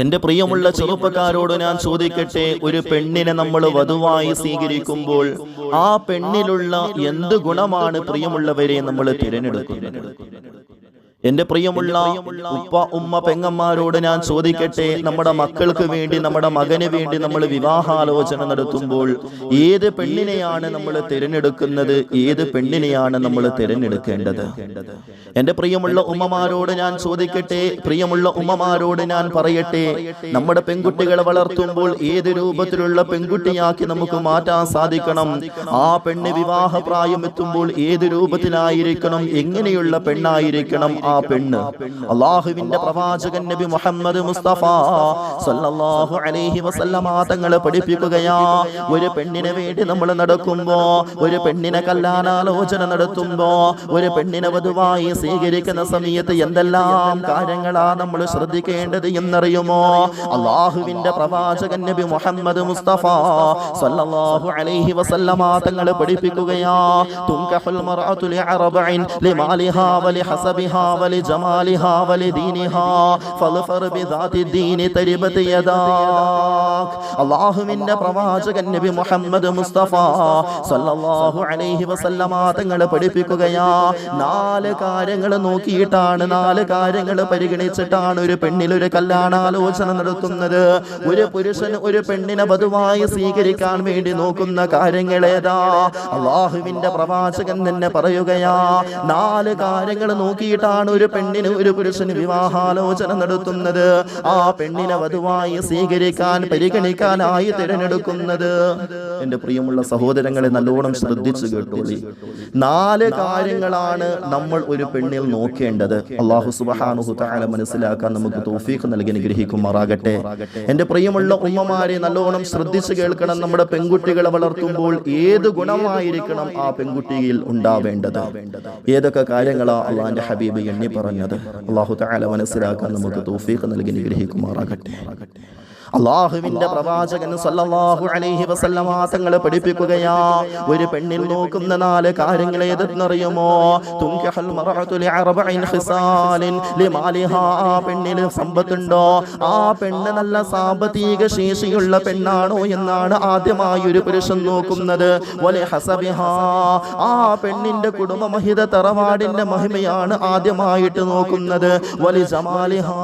എന്റെ പ്രിയമുള്ള ചെറുപ്പക്കാരോട് ഞാൻ ചോദിക്കട്ടെ ഒരു പെണ്ണിനെ നമ്മൾ വധുവായി സ്വീകരിക്കുമ്പോൾ ആ പെണ്ണിലുള്ള എന്ത് ഗുണമാണ് പ്രിയമുള്ളവരെ നമ്മൾ തിരഞ്ഞെടുക്കുന്നത്? എന്റെ പ്രിയമുള്ള ഉപ്പ ഉമ്മ പെങ്ങന്മാരോട് ഞാൻ ചോദിക്കട്ടെ. നമ്മുടെ മക്കൾക്ക് വേണ്ടി നമ്മുടെ മകന് വേണ്ടി നമ്മൾ വിവാഹാലോചന നടത്തുമ്പോൾ ഏത് പെണ്ണിനെയാണ് നമ്മൾ തിരഞ്ഞെടുക്കുന്നത്? ഏത് പെണ്ണിനെയാണ് നമ്മൾ തിരഞ്ഞെടുക്കേണ്ടത്? എന്റെ പ്രിയമുള്ള ഉമ്മമാരോട് ഞാൻ ചോദിക്കട്ടെ. പ്രിയമുള്ള ഉമ്മമാരോട് ഞാൻ പറയട്ടെ. നമ്മുടെ പെൺകുട്ടികളെ വളർത്തുമ്പോൾ ഏത് രൂപത്തിലുള്ള പെൺകുട്ടിയാക്കി നമുക്ക് മാറ്റാൻ സാധിക്കണം? ആ പെണ്ണ് വിവാഹ പ്രായം എത്തുമ്പോൾ ഏത് രൂപത്തിലായിരിക്കണം? എങ്ങനെയുള്ള പെണ്ണായിരിക്കണം ആ പെണ്ണ്. അള്ളാഹുവിന്റെ പ്രവാചകൻ നബി മുഹമ്മദ് മുസ്തഫ സല്ലല്ലാഹു അലൈഹി വസല്ലമ തങ്ങളെ പഠിപ്പിക്കുകയാ. ഒരു പെണ്ണിനെ വേണ്ടി നമ്മൾ നടക്കുമ്പോ ഒരു പെണ്ണിനെ കല്യാണാലോചന നടത്തുമ്പോ ഒരു പെണ്ണിനെ വധുവായി സ്വീകരിക്കുന്ന സമയത്ത് എന്തെല്ലാം കാര്യങ്ങളാ നമ്മൾ ശ്രദ്ധിക്കേണ്ടത് എന്നറിയുമോ? അള്ളാഹുവിന്റെ പ്രവാചകൻ നബി മുഹമ്മദ് മുസ്തഫ സല്ലല്ലാഹു അലൈഹി വസല്ലമ തങ്ങളെ പഠിപ്പിക്കുകയാ. തുങ്കഹുൽ മർഅതു ലിഅറബഇൻ ലിമാലിഹാ വലിഹസബിഹാ ولجمالها ولدينها فاظفر بذات الدين تربت يداك അള്ളാഹുവിന്റെ പ്രവാചകൻ നബി മുഹമ്മദ് മുസ്തഫ സല്ലല്ലാഹു അലൈഹി വസല്ലമ തങ്ങളെ പഠിപ്പിക്കുകയാ നാല് കാര്യങ്ങൾ നോക്കിയിട്ടാണ് നാല് കാര്യങ്ങൾ പരിഗണിച്ചിട്ടാണ് ഒരു പെണ്ണിൽ ഒരു കല്യാണാലോചന നടത്തുന്നത് ഒരു പുരുഷൻ ഒരു പെണ്ണിനെ വധുവായി സ്വീകരിക്കാൻ വേണ്ടി നോക്കുന്ന കാര്യങ്ങൾ ഏതാ അള്ളാഹുവിന്റെ പ്രവാചകൻ തന്നെ പറയുകയാ നാല് കാര്യങ്ങൾ നോക്കിയിട്ടാണ് ഒരു പെണ്ണിന് ഒരു പുരുഷന് വിവാഹാലോചന നടത്തുന്നത്. ആ പെണ്ണിനെ വധുവായി സ്വീകരിക്കാൻ പരിഗണിക്കാനായി തിരഞ്ഞെടുക്കുന്നത്. എന്റെ പ്രിയമുള്ള സഹോദരങ്ങളെ നല്ലോണം ശ്രദ്ധിച്ചു കേട്ടോളി. നാല് കാര്യങ്ങളാണ് നമ്മൾ ഒരു പെണ്ണിൽ നോക്കേണ്ടത്. അള്ളാഹു സുബഹാനുഹു താല മനസ്സിലാക്കാൻ നമുക്ക് തോഫീഖ് നൽകി അനുഗ്രഹിക്കുമാറാകട്ടെ. എന്റെ പ്രിയമുള്ള ഉമ്മമാരെ നല്ലോണം ശ്രദ്ധിച്ചു കേൾക്കണം. നമ്മുടെ പെൺകുട്ടികളെ വളർത്തുമ്പോൾ ഏത് ഗുണമായിരിക്കണം ആ പെൺകുട്ടിയിൽ ഉണ്ടാവേണ്ടത്? ഏതൊക്കെ കാര്യങ്ങളാ അള്ളാന്റെ ഹബീബ് എണ്ണി പറഞ്ഞത്. അള്ളാഹു താല മനസ്സിലാക്കാൻ നമുക്ക് തോഫീഖ് നൽകി അനുഗ്രഹിക്കുമാറാകട്ടെ. അള്ളാഹുവിന്റെ പ്രവാചകൻ സല്ലല്ലാഹു അലൈഹി വസല്ലമ തങ്ങളെ പഠിപ്പിക്കുകയാ. ഒരു പെണ്ണിൽ നോക്കുന്ന നാല് കാര്യങ്ങൾ ഏതെന്നറിയുമോ? തുൻകഹൽ മറഅതു ലിഅർബഇൻ ഖിസാലിൻ ലിമാലിഹാ ആ പെണ്ണിന് സമ്പത്തുണ്ടോ? ആ പെണ്ണ് നല്ല സാമ്പത്തിക ശേഷിയുള്ള പെണ്ണാണോ എന്നാണ് ആദ്യമായി ഒരു പുരുഷൻ നോക്കുന്നത്. വലി ഹസബിഹാ. ആ പെണ്ണിന്റെ കുടുംബമഹിത തറവാടിന്റെ മഹിമയാണ് ആദ്യമായിട്ട് നോക്കുന്നത്. വലി ജമാലിഹാ.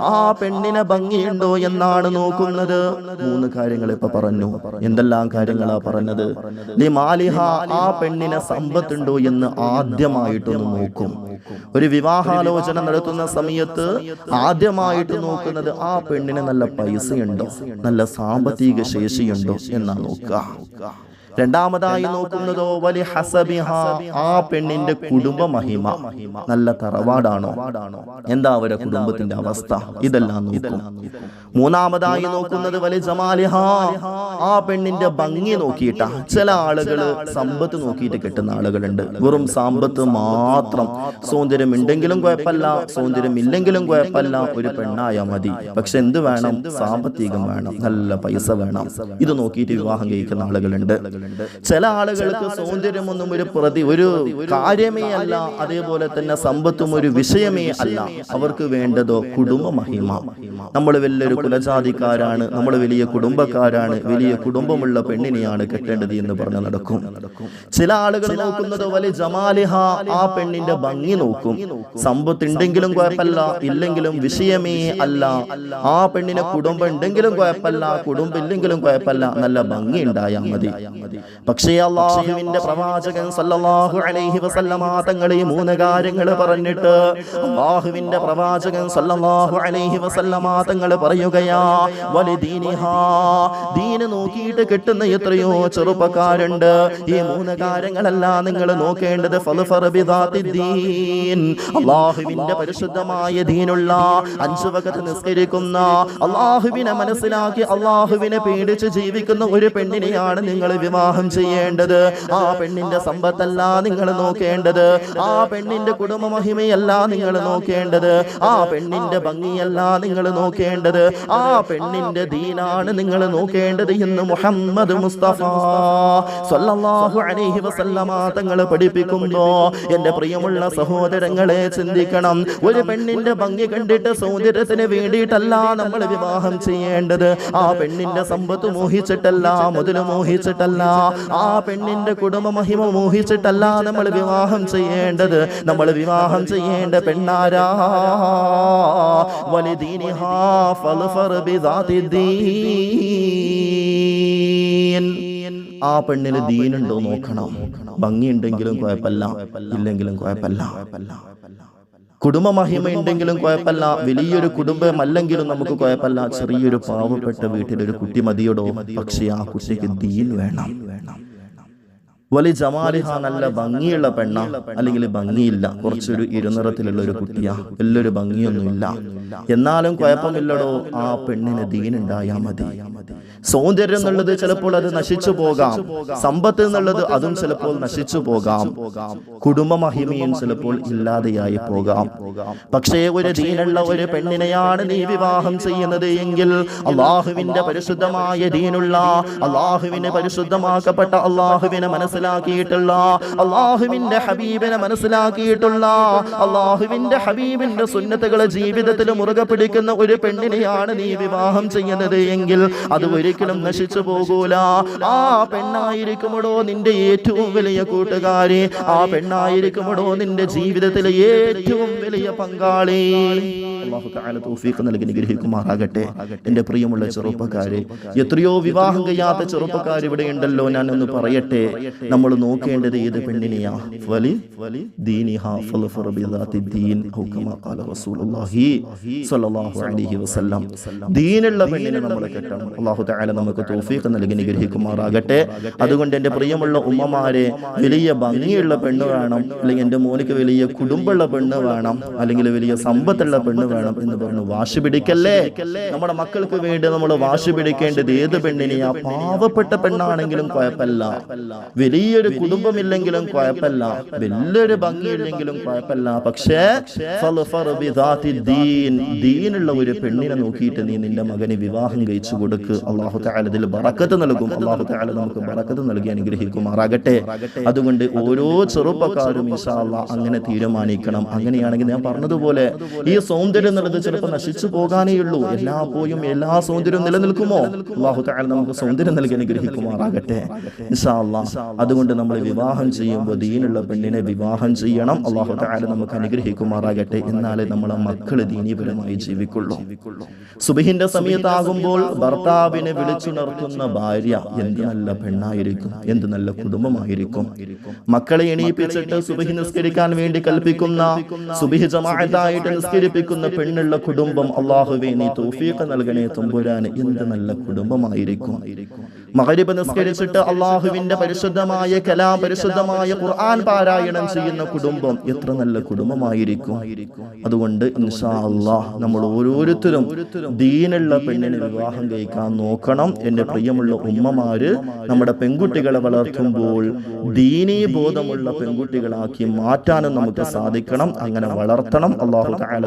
ആ പെണ്ണിനെ ഭംഗിയുണ്ടോ എന്നാണ് നോക്കുന്നത്? മൂന്ന് കാര്യങ്ങൾ ഇപ്പൊ പറഞ്ഞു. എന്തെല്ലാം കാര്യങ്ങളാ പറഞ്ഞത്? ലിമാലിഹ ആ പെണ്ണിനെ സമ്പത്തുണ്ടോ എന്ന് ആദ്യമായിട്ടൊന്ന് നോക്കും. ഒരു വിവാഹാലോചന നടത്തുന്ന സമയത്ത് ആദ്യമായിട്ട് നോക്കുന്നത് ആ പെണ്ണിന് നല്ല പൈസയുണ്ടോ? നല്ല സാമ്പത്തിക ശേഷിയുണ്ടോ? എന്നാ നോക്കുക. രണ്ടാമതായി നോക്കുന്നതോ വലി ഹസബിഹ ആ പെണ്ണിന്റെ കുടുംബ മഹിമ നല്ല തറവാടാണോ? എന്താ അവരുടെ കുടുംബത്തിന്റെ അവസ്ഥ? ഇതെല്ലാം നോക്കും. മൂന്നാമതായി നോക്കുന്നത് വലി ജമാലിഹ. ആ പെണ്ണിന്റെ ഭംഗി നോക്കിയിട്ടാ ചില ആളുകൾ സമ്പത്ത് നോക്കിയിട്ട് കിട്ടുന്ന ആളുകളുണ്ട്. വെറും സമ്പത്ത് മാത്രം. സൗന്ദര്യം ഉണ്ടെങ്കിലും കുഴപ്പമില്ല. സൗന്ദര്യം ഇല്ലെങ്കിലും കുഴപ്പമില്ല. ഒരു പെണ്ണായ മതി. പക്ഷെ എന്ത് വേണം? സാമ്പത്തികം വേണം? നല്ല പൈസ വേണം. ഇത് നോക്കിയിട്ട് വിവാഹം കഴിക്കുന്ന ആളുകളുണ്ട്. ചില ആളുകൾക്ക് സൗന്ദര്യമൊന്നും ഒരു പ്രതി ഒരു കാര്യമേ അല്ല അതേപോലെ തന്നെ സമ്പത്തും ഒരു വിഷയമേ അല്ല. അവർക്ക് വേണ്ടതോ കുടുംബ മഹിമ നമ്മൾ വലിയൊരു കുലജാതിക്കാരാണ് നമ്മൾ വലിയ കുടുംബക്കാരാണ് വലിയ കുടുംബമുള്ള പെണ്ണിനെയാണ് കെട്ടേണ്ടത് എന്ന് പറഞ്ഞ് നടക്കും. ചില ആളുകൾ നോക്കുന്നത് വലിയ ജമാലിഹ ആ പെണ്ണിന്റെ ഭംഗി നോക്കും. സമ്പത്ത് ഉണ്ടെങ്കിലും കുഴപ്പമില്ല ഇല്ലെങ്കിലും വിഷയമേ അല്ല. ആ പെണ്ണിന് കുടുംബം ഉണ്ടെങ്കിലും കുഴപ്പമില്ല കുടുംബം ഇല്ലെങ്കിലും കുഴപ്പമില്ല നല്ല ഭംഗി ഉണ്ടായാൽ മതി. പക്ഷേ അള്ളാഹുവിന്റെ പ്രവാചകൻ സല്ലല്ലാഹു അലൈഹി വസല്ലമ തങ്ങൾ ഈ മൂന്ന് കാര്യങ്ങൾ പറഞ്ഞിട്ട് അള്ളാഹുവിന്റെ പ്രവാചകൻ സല്ലല്ലാഹു അലൈഹി വസല്ലമ തങ്ങൾ പറയുകയാ വലിദീനിഹാ ദീന് നോക്കിയിട്ട് കിട്ടുന്ന എത്രയോ ചെറുപ്പക്കാരുണ്ട്. ഈ മൂന്ന് കാര്യങ്ങളല്ല നിങ്ങൾ നോക്കേണ്ടത്. അള്ളാഹുവിന്റെ പരിശുദ്ധമായ ദീനുള്ള അഞ്ചു വകത്ത് നിസ്കരിക്കുന്ന അള്ളാഹുവിനെ മനസ്സിലാക്കി അള്ളാഹുവിനെ പേടിച്ച് ജീവിക്കുന്ന ഒരു പെണ്ണിനെയാണ് നിങ്ങൾ വിവാഹം ചെയ്യേണ്ടത്. ആ പെണ്ണിന്റെ സമ്പത്തല്ല നിങ്ങൾ നോക്കേണ്ടത്. ആ പെണ്ണിന്റെ കുടുംബ മഹിമയല്ല നിങ്ങൾ നോക്കേണ്ടത്. ആ പെണ്ണിന്റെ ഭംഗിയല്ല നിങ്ങൾ നോക്കേണ്ടത്? ആ പെണ്ണിന്റെ ദീനാണ് നിങ്ങൾ നോക്കേണ്ടത് എന്ന് മുഹമ്മദ് മുസ്തഫ സല്ലല്ലാഹു അലൈഹി വസല്ലമ തങ്ങൾ പഠിപ്പിക്കുമ്പോ എന്റെ പ്രിയമുള്ള സഹോദരങ്ങളെ ചിന്തിക്കണം. ഒരു പെണ്ണിന്റെ ഭംഗി കണ്ടിട്ട് സൗന്ദര്യത്തിന് വേണ്ടിയിട്ടല്ല നമ്മൾ വിവാഹം ചെയ്യേണ്ടത്. ആ പെണ്ണിന്റെ സമ്പത്ത് മോഹിച്ചിട്ടല്ല മുതൽ മോഹിച്ചിട്ടല്ല. ആ പെണ്ണിന്റെ കുടുംബ മഹിമ മോഹിച്ചിട്ടല്ല നമ്മൾ വിവാഹം ചെയ്യേണ്ടത്. നമ്മൾ വിവാഹം ചെയ്യേണ്ട പെണ്ണാരാ? വലിദീനിഹാ ഫൽഫർ ആ പെണ്ണിന് ദീനുണ്ടോ നോക്കണം. ഭംഗിയുണ്ടെങ്കിലും കുഴപ്പമില്ല ഇല്ലെങ്കിലും കുഴപ്പമില്ല. കുടുംബ മഹിമ ഉണ്ടെങ്കിലും കുഴപ്പമില്ല വലിയൊരു കുടുംബമല്ലെങ്കിലും നമുക്ക് കുഴപ്പമില്ല. ചെറിയൊരു പാവപ്പെട്ട വീട്ടിലൊരു കുട്ടി മതിയോടോ? പക്ഷേ ആ കുട്ടിക്ക് ദീൻ വേണം വേണം. വലിയ ജമാലിഹ നല്ല ഭംഗിയുള്ള പെണ്ണ. അല്ലെങ്കിൽ ഭംഗിയില്ല. കുറച്ചൊരു ഇരുനിറത്തിലുള്ള ഒരു കുട്ടിയാ. വലിയൊരു ഭംഗിയൊന്നുമില്ല. എന്നാലും കുഴപ്പമില്ലടോ. ആ പെണ്ണിന് ദീനുണ്ടായാ മതി. സൗന്ദര്യം എന്നുള്ളത് ചിലപ്പോൾ അത് നശിച്ചു പോകാം. സമ്പത്ത് എന്നുള്ളത് അതും ചിലപ്പോൾ നശിച്ചു പോകാം. കുടുംബ മഹിമയും ചിലപ്പോൾ ഇല്ലാതെയായി പോകാം. പക്ഷേ ഒരു ദീനുള്ള ഒരു പെണ്ണിനെയാണ് നീ വിവാഹം ചെയ്യുന്നത് എങ്കിൽ അള്ളാഹുവിന്റെ പരിശുദ്ധമായ ദീനുള്ള അള്ളാഹുവിനെ പരിശുദ്ധമാക്കപ്പെട്ട അള്ളാഹുവിനെ മനസ്സിലാക്കിയിട്ടുള്ള അള്ളാഹുവിന്റെ ഹബീബിനെ മനസ്സിലാക്കിയിട്ടുള്ള അള്ളാഹുവിന്റെ ഹബീബിന്റെ സുന്നത്തുകൾ ജീവിതത്തിൽ മുറുകെ പിടിക്കുന്ന ഒരു പെണ്ണിനെയാണ് നീ വിവാഹം ചെയ്യുന്നത് എങ്കിൽ അത് ഒരിക്കലും നശിച്ചു പോകൂല. ആ പെണ്ണായിരിക്കുമടോ നിന്റെ ഏറ്റവും വലിയ കൂട്ടുകാരി. ആ പെണ്ണായിരിക്കുമടോ നിന്റെ ജീവിതത്തിലെ ഏറ്റവും വലിയ പങ്കാളി. തൗഫീഖ് നൽകി അനുഗ്രഹിക്കുമാറാകട്ടെ. എന്റെ പ്രിയമുള്ള ചെറുപ്പക്കാരെ എത്രയോ വിവാഹം കഴിയാത്ത ചെറുപ്പക്കാർ ഇവിടെ ഉണ്ടല്ലോ ഞാൻ ഒന്ന് പറയട്ടെ. നമ്മൾ നോക്കേണ്ടത് ഏത് പെണ്ണിനെയാ? ഖാല റസൂലുള്ളാഹി അലൈഹി വസല്ലം. പെണ്ണിനെ നമ്മൾ നമുക്ക് തൗഫീഖ് നൽകി അതുകൊണ്ട് എന്റെ പ്രിയമുള്ള ഉമ്മമാരെ വലിയ ഭംഗിയുള്ള പെണ്ണ് വേണം. അല്ലെങ്കിൽ എന്റെ മോനിക്ക് വലിയ കുടുംബമുള്ള പെണ്ണ് വേണം. അല്ലെങ്കിൽ വലിയ സമ്പത്തുള്ള പെണ്ണ് വേണം എന്ന് പറഞ്ഞു. വാശി പിടിക്കല്ലേ? നമ്മുടെ മക്കൾക്ക് വേണ്ടി നമ്മൾ വാശി പിടിക്കേണ്ടത് ഏത് പെണ്ണിനെയാ? പാവപ്പെട്ട പെണ്ണാണെങ്കിലും കുഴപ്പമില്ല. വലിയൊരു കുടുംബമില്ലെങ്കിലും കുഴപ്പമില്ല. വലിയൊരു ഭംഗിയില്ലെങ്കിലും കുഴപ്പമില്ല. പക്ഷേ ദീനുള്ള ഒരു പെണ്ണിനെ നോക്കിയിട്ട് നീ നിന്റെ മകന് വിവാഹം കഴിച്ചു കൊടുക്ക്. അള്ളാഹു തആല ബറക്കത്ത് നൽകും. അള്ളാഹു തആല നമുക്ക് ബറക്കത്ത് നൽകി അനുഗ്രഹിക്കുമാറാകട്ടെ. അതുകൊണ്ട് ഓരോ ചെറുപ്പക്കാരും അങ്ങനെ തീരുമാനിക്കണം. അങ്ങനെയാണെങ്കിൽ ഞാൻ പറഞ്ഞതുപോലെ ഈ സൗന്ദര്യം എന്നുള്ളത് ചിലപ്പോൾ നശിച്ചു പോകാനേ ഉള്ളൂ എല്ലാ പോയും എല്ലാ സൗന്ദര്യവും നിലനിൽക്കുമോ? അള്ളാഹു തആല നമുക്ക് സൗന്ദര്യം നൽകി അനുഗ്രഹിക്കുമാറാകട്ടെ. അതുകൊണ്ട് നമ്മൾ വിവാഹം ചെയ്യുമ്പോൾ ദീനുള്ള പെണ്ണിനെ വിവാഹം ചെയ്യണം. അള്ളാഹു തആല നമുക്ക് അനുഗ്രഹിക്കുമാറാകട്ടെ. എന്നാലേ നമ്മളെ മക്കൾ ദീനീപരമായി ജീവിക്കുള്ളൂ. സുബഹിന്റെ സമയത്താകുമ്പോൾ ഭർത്താവിനെ വിളിച്ചുണർത്തുന്ന ഭാര്യ എന്ത് നല്ല പെണ്ണായിരിക്കും? എന്ത് നല്ല കുടുംബമായിരിക്കും? മക്കളെ എണീപ്പിച്ചിട്ട് സുബഹി നിസ്കരിക്കാൻ വേണ്ടി കൽപ്പിക്കുന്ന സുബഹി ജമാഅത്തായിട്ട് നിസ്കരിപ്പിക്കുന്ന പെണ്ണുള്ള കുടുംബം അള്ളാഹുവേ നീ തൗഫീഖ് നൽകണേ തമ്പുരാന് എന്ത് നല്ല കുടുംബമായിരിക്കും. മകരിബ് നിസ്കരിച്ചിട്ട് അള്ളാഹുവിന്റെ പരിശുദ്ധമായ കലാ പരിശുദ്ധമായ ഖുർആൻ പാരായണം ചെയ്യുന്ന കുടുംബം എത്ര നല്ല കുടുംബമായിരിക്കും. അതുകൊണ്ട് ഇൻഷാ നമ്മൾ ഓരോരുത്തരും ദീനുള്ള പെണ്ണിനെ വിവാഹം കഴിക്കാൻ നോക്കണം. എന്റെ പ്രിയമുള്ള ഉമ്മമാര് നമ്മുടെ പെൺകുട്ടികളെ വളർത്തുമ്പോൾ ദീനീ ബോധമുള്ള പെൺകുട്ടികളാക്കി മാറ്റാനും നമുക്ക് സാധിക്കണം. അങ്ങനെ വളർത്തണം. അള്ളാഹു തആല